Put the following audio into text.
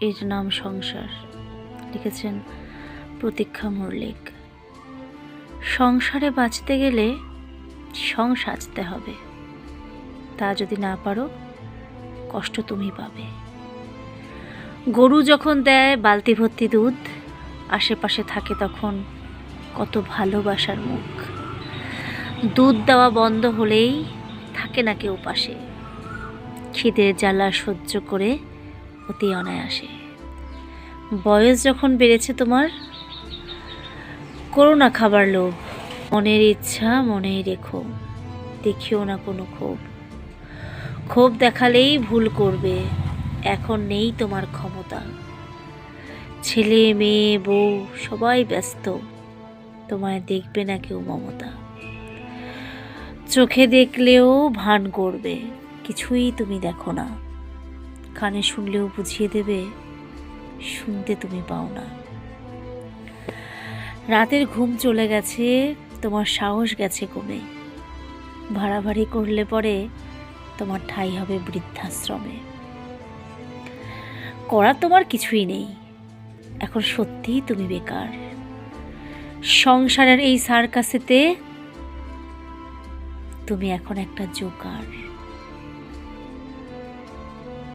এর নাম সংসার। লিখেছেন প্রতীক্ষা মল্লিক সংসারে বাঁচতে গেলে সং সাজতে হবে। তা যদি না পারো, কষ্ট তুমি পাবে। গরু যখন দেয় বালতি ভর্তি দুধ, আশেপাশে থাকে তখন কত ভালোবাসার মুখ। দুধ দেওয়া বন্ধ হলেই থাকে না কেউ পাশে। খিদের জ্বালা সহ্য করে অতি অনায়াসে। বয়স যখন বেড়েছে তোমার, করো না খাবার লোভ। মনের ইচ্ছা মনেই রেখো, দেখিও না কোনো ক্ষোভ। ক্ষোভ দেখালেই ভুল করবে, এখন নেই তোমার ক্ষমতা। ছেলে, মেয়ে, বউ, সবাই ব্যস্ত, তোমায় দেখবে না কেউ মমতা। চোখে দেখলেও ভান করবে, কিছুই তুমি দেখো না। কানে শুনলেও বুঝিয়ে দেবে, শুনতে তুমি পাও না। রাতের ঘুম চলে গেছে, তোমার সাহস গেছে কমে। ভাড়াভাড়ি করলে পরে তোমার ঠাই হবে বৃদ্ধাশ্রমে। করার তোমার কিছুই নেই। এখন সত্যিই তুমি বেকার। সংসারের এই সার্কাসেতে তুমি এখন একটা জোকার।